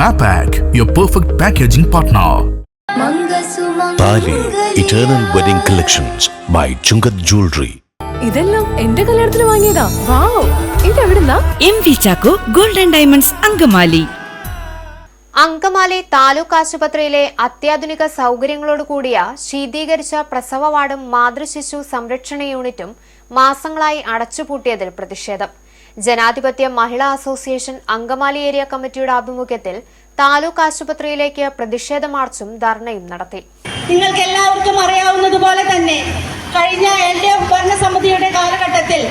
Mapac, your perfect packaging partner. Thali eternal wedding collections by Chungath jewellery ഇതെല്ലാം എന്റെ കല്യാണത്തിന് വാങ്ങിയതാ. Wow. ഇതെവിടുന്നാ? M V Chacko golden diamonds Angamaly Angamaly taluk ആശുപത്രിയിലെ അത്യാധുനിക സൗകര്യങ്ങളോട് കൂടിയ ശീതീകരിച്ച പ്രസവ വാർഡും മാതൃശിശു സംരക്ഷണ യൂണിറ്റും മാസങ്ങളായി അടച്ചുപൂട്ടിയതിൽ പ്രതിഷേധം. ജനാധിപത്യ മഹിളാ അസോസിയേഷൻ അങ്കമാലി ഏരിയ കമ്മിറ്റിയുടെ ആഭിമുഖ്യത്തിൽ താലൂക്ക് ആശുപത്രിയിലേക്ക് പ്രതിഷേധ മാർച്ചും ധർണയും നടത്തി. നിങ്ങൾക്ക് എല്ലാവർക്കും അറിയാവുന്നതുപോലെ തന്നെ കഴിഞ്ഞ എൽ ഡി എഫ് ഭരണസമിതിയുടെ കാലഘട്ടത്തിൽ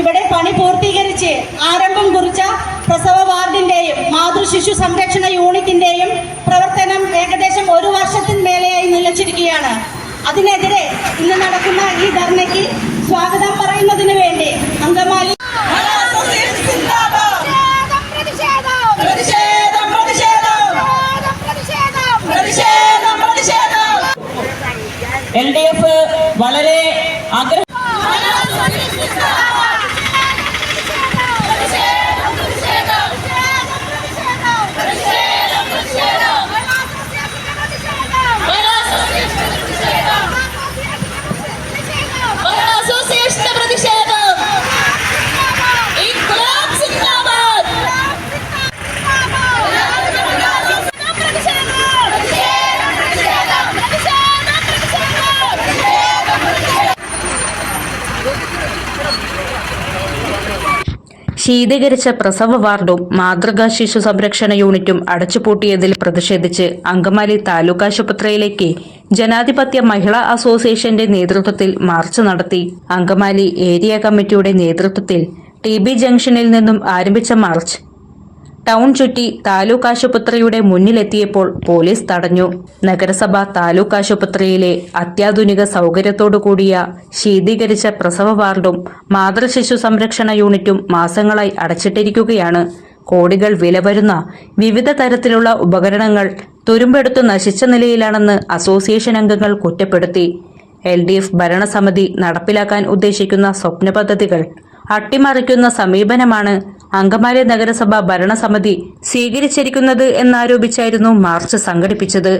ഇവിടെ പണി പൂർത്തീകരിച്ച് ആരംഭം കുറിച്ച പ്രസവ വാർഡിന്റെയും മാതൃശിശു സംരക്ഷണ യൂണിറ്റിന്റെയും പ്രവർത്തനം ഏകദേശം ഒരു വർഷത്തിന് മേലെയായി നിലച്ചിരിക്കുകയാണ്. അതിനെതിരെ ഇന്ന് നടക്കുന്ന ഈ ധർണയ്ക്ക് സ്വാഗതം പറയുന്നതിന് വേണ്ടി അങ്കമാലി പ്രതിഷേധം പ്രതിഷേധം പ്രതിഷേധം പ്രതിഷേധം എൽ ഡി എഫ് വളരെ ആഗ്രഹ അസോസിയേഷന്റെ പ്രതിഷേധം ഇൻക്ലാബ് സിന്ദാബാദ് ശീതീകരിച്ച പ്രസവ വാർഡും മാതൃകാ ശിശു സംരക്ഷണ യൂണിറ്റും അടച്ചുപൂട്ടിയതിൽ പ്രതിഷേധിച്ച് അങ്കമാലി താലൂക്ക് ആശുപത്രിയിലേക്ക് ജനാധിപത്യ മഹിളാ അസോസിയേഷന്റെ നേതൃത്വത്തിൽ മാർച്ച് നടത്തി. അങ്കമാലി ഏരിയ കമ്മിറ്റിയുടെ നേതൃത്വത്തിൽ ടി ബി ജംഗ്ഷനിൽ നിന്നും ആരംഭിച്ച മാർച്ച് ടൗൺ ചുറ്റി താലൂക്ക് ആശുപത്രിയുടെ മുന്നിലെത്തിയപ്പോൾ പോലീസ് തടഞ്ഞു. നഗരസഭ താലൂക്ക് ആശുപത്രിയിലെ അത്യാധുനിക സൗകര്യത്തോടുകൂടിയ ശീതീകരിച്ച പ്രസവ വാർഡും മാതൃശിശു സംരക്ഷണ യൂണിറ്റും മാസങ്ങളായി അടച്ചിട്ടിരിക്കുകയാണ്. കോടികൾ വില വരുന്ന വിവിധ തരത്തിലുള്ള ഉപകരണങ്ങൾ തുരുമ്പെടുത്തു നശിച്ച നിലയിലാണെന്ന് അസോസിയേഷൻ അംഗങ്ങൾ കുറ്റപ്പെടുത്തി. എൽ ഡി എഫ് ഭരണസമിതി നടപ്പിലാക്കാൻ ഉദ്ദേശിക്കുന്ന സ്വപ്ന പദ്ധതികൾ അട്ടിമറിക്കുന്ന സമീപനമാണ് അങ്കമാലി നഗരസഭ ഭരണസമിതി സ്വീകരിച്ചിരിക്കുന്നത് എന്നാരോപിച്ചായിരുന്നു മാർച്ച് സംഘടിപ്പിച്ചത്.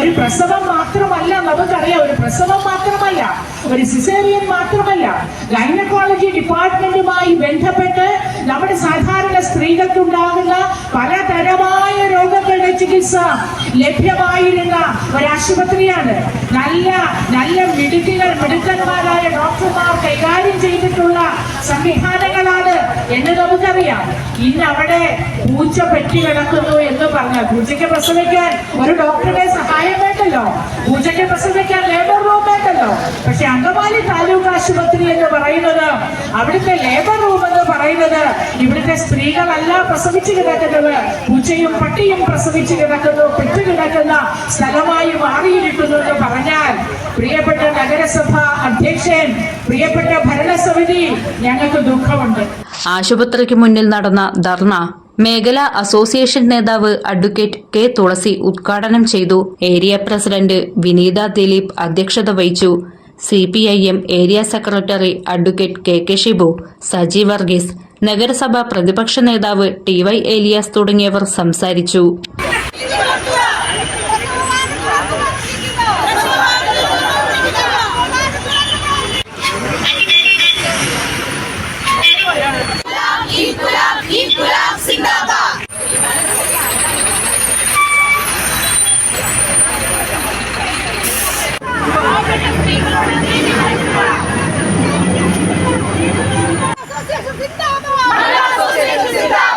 ഒരു പ്രസവം മാത്രമല്ല നമുക്കറിയാം ഒരു പ്രസവം മാത്രമല്ല ഒരു സിസേറിയൻ മാത്രമല്ല. ഗൈനക്കോളജി ഡിപ്പാർട്ട്മെന്റുമായി ബന്ധപ്പെട്ട് നമ്മുടെ സാധാരണ സ്ത്രീകൾക്കുണ്ടാകുന്ന പലതരമായ രോഗങ്ങളുടെ ചികിത്സ ലഭ്യമായിരുന്ന ഒരാശുപത്രിയാണ്. നല്ല നല്ല മിടുക്കുകൾ മിടുക്കന്മാരായ ഡോക്ടർമാർ കൈകാര്യം ചെയ്തിട്ടുള്ള സംവിധാനങ്ങളാണ് എന്ന് നമുക്കറിയാം. ഇന്ന് അവിടെ പൂച്ച പെറ്റി കിടക്കുന്നു എന്ന് പറഞ്ഞാൽ പൂച്ചയ്ക്ക് പ്രസവിക്കാൻ ഒരു ഡോക്ടറുടെ സഹായം വേണ്ടല്ലോ. പൂച്ചയ്ക്ക് പ്രസവിക്കാൻ ലേബർ റൂം വേണ്ടല്ലോ. പക്ഷെ അങ്കമാലി താലൂക്ക് ആശുപത്രി എന്ന് പറയുന്നത് അവിടുത്തെ ലേബർ റൂം എന്ന് പറയുന്നത് ഇവിടുത്തെ സ്ത്രീകളല്ല പ്രസവിച്ചു കിടക്കുന്നത്. പൂച്ചയും പട്ടിയും പ്രസവിച്ചു കിടക്കുന്നു. പെറ്റു കിടക്കുന്ന സ്ഥലമായി മാറിയിരിക്കുന്നു എന്ന് പറഞ്ഞാൽ പ്രിയപ്പെട്ട നഗരസഭ പ്രിയപ്പെട്ട ഭരണസമിതി ദുഃഖമുണ്ട്. ആശുപത്രിക്ക് മുന്നിൽ നടന്ന ധർണ മേഖലാ അസോസിയേഷൻ നേതാവ് അഡ്വക്കേറ്റ് കെ തുളസി ഉദ്ഘാടനം ചെയ്തു. ഏരിയ പ്രസിഡന്റ് വിനീത ദിലീപ് അധ്യക്ഷത വഹിച്ചു. C P I M area secretary advocate K K Shibu Saji Varghese നഗരസഭ പ്രതിപക്ഷ നേതാവ് ടി വൈ ഏലിയാസ് തുടങ്ങിയവർ സംസാരിച്ചു. Malas, susi, susi,